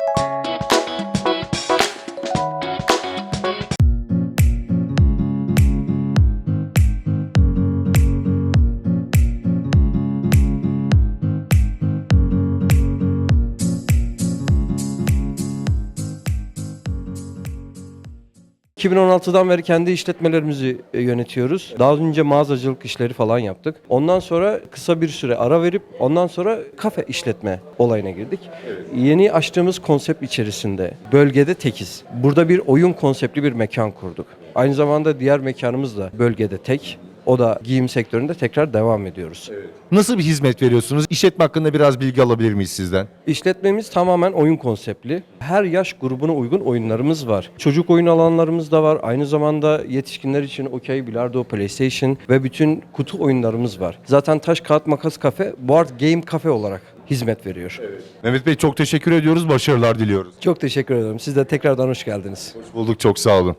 you ...2016'dan beri kendi işletmelerimizi e, yönetiyoruz. Daha önce mağazacılık işleri falan yaptık. Ondan sonra kısa bir süre ara verip... ...ondan sonra kafe işletme olayına girdik. Yeni açtığımız konsept içerisinde bölgede tekiz. Burada bir oyun konseptli bir mekan kurduk. Aynı zamanda diğer mekanımız da bölgede tek. O da giyim sektöründe tekrar devam ediyoruz. Nasıl bir hizmet veriyorsunuz? İşletme hakkında biraz bilgi alabilir miyiz sizden? İşletmemiz tamamen oyun konseptli. Her yaş grubuna uygun oyunlarımız var. Çocuk oyun alanlarımız da var. Aynı zamanda yetişkinler için okey, bilardo, PlayStation ve bütün kutu oyunlarımız var. Zaten Taş Kağıt Makas Kafe Board Game Cafe olarak hizmet veriyor. Mehmet Bey çok teşekkür ediyoruz. Başarılar diliyoruz. Çok teşekkür ederim. Siz de tekrardan hoş geldiniz. Bulduk çok sağ olun.